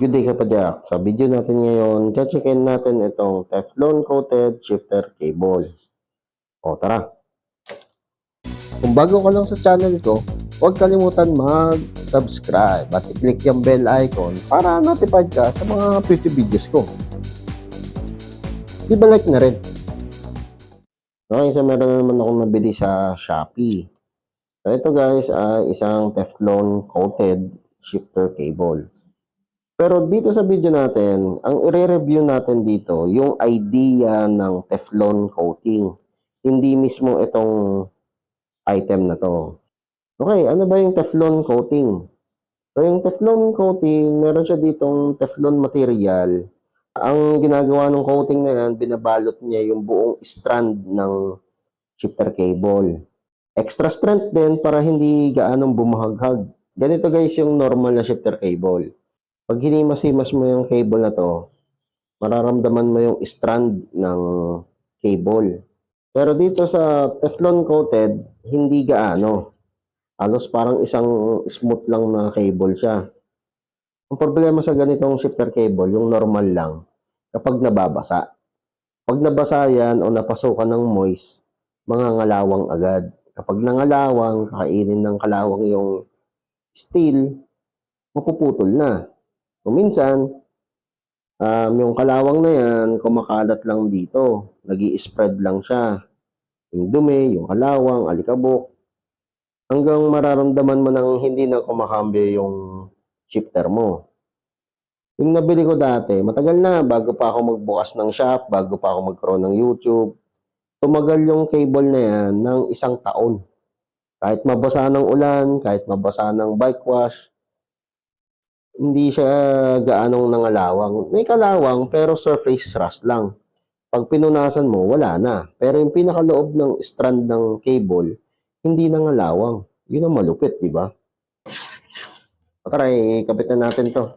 Good day kapadyak. Sa video natin ngayon, checkin natin itong Teflon coated shifter cable. O tara. Kung bago ka lang sa channel ko, huwag kalimutan mag-subscribe at i-click yung bell icon para notified ka sa mga future videos ko. Di ba like na rin? Okay, so meron na naman akong nabili sa Shopee. So ito guys ay isang Teflon coated shifter cable. Pero dito sa video natin, ang i-review natin dito, yung idea ng Teflon coating. Hindi mismo itong item na to. Okay, ano ba yung Teflon coating? So yung Teflon coating, meron siya ditong Teflon material. Ang ginagawa ng coating na yan, binabalot niya yung buong strand ng shifter cable. Extra strength din para hindi gaanong bumahaghag. Ganito guys yung normal na shifter cable. Pag hinimas-himas mo yung cable na to, mararamdaman mo yung strand ng cable. Pero dito sa Teflon coated, hindi gaano. Halos parang isang smooth lang na cable siya. Ang problema sa ganitong shifter cable, yung normal lang, kapag nababasa. Pag nabasa yan o napasukan ng moist, mga ngalawang agad. Kapag nangalawang, kakainin ng kalawang yung steel, mapuputol na. Kung minsan, um, yung kalawang na yan, kumakalat lang dito. nag spread lang siya. Yung dumi, yung kalawang, alikabok. Hanggang mararamdaman mo nang hindi na kumakambyo yung shifter mo. Yung nabili ko dati, matagal na, bago pa ako magbukas ng shop, bago pa ako magkaroon ng YouTube, tumagal yung cable na yan ng isang taon. Kahit mabasa ng ulan, kahit mabasa ng bike wash, hindi siya gaanong nangalawang. May kalawang pero surface rust lang. Pag pinunasan mo, wala na. Pero yung pinakaloob ng strand ng cable, hindi nangalawang. Yun ang malupit, di ba? Pataray, kapit na natin to.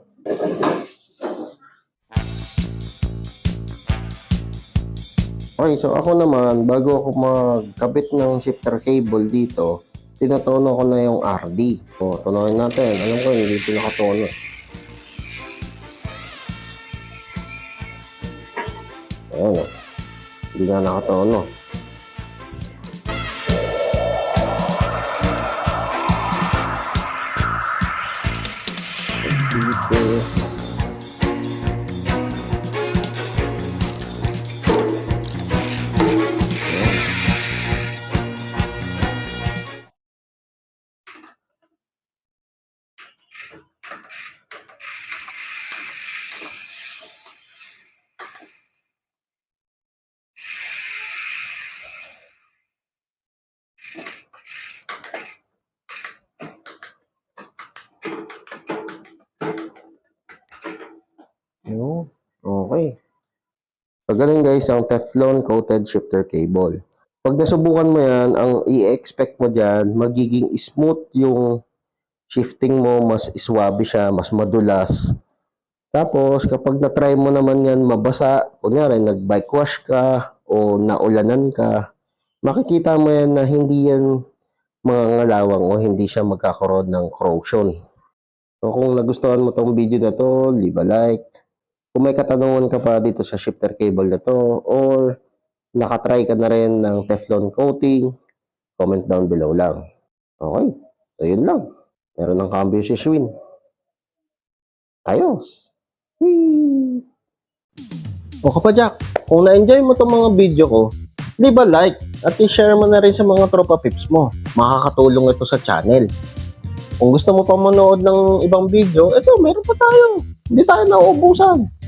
Okay, so ako naman, bago ako magkabit ng shifter cable dito, tinatono ko na yung RD. O, tonoin natin. Alam ko, hindi ito Ayan. Hindi nga nakatono. Dito. So, ganun guys, ang Teflon coated shifter cable. Pag nasubukan mo yan, ang i-expect mo dyan, magiging smooth yung shifting mo, mas swabe siya, mas madulas. Tapos, kapag na-try mo naman yan mabasa, kunyari, nag-bike wash ka o naulanan ka, makikita mo yan na hindi yan mga ngalawang o hindi siya magkakaroon ng corrosion. So, kung nagustuhan mo tong video na to, leave a like. Kung may katanungan ka pa dito sa shifter cable na to or nakatry ka na rin ng Teflon coating, comment down below lang. Okay, so yun lang. Meron ng cambio si Schwinn. Ayos. Whee! O kapadyak, kung na-enjoy mo itong mga video ko, leave a like at i-share mo na rin sa mga tropa pips mo. Makakatulong ito sa channel. Kung gusto mo pa manood ng ibang video, ito, meron pa tayo. Hindi tayo nauubusan.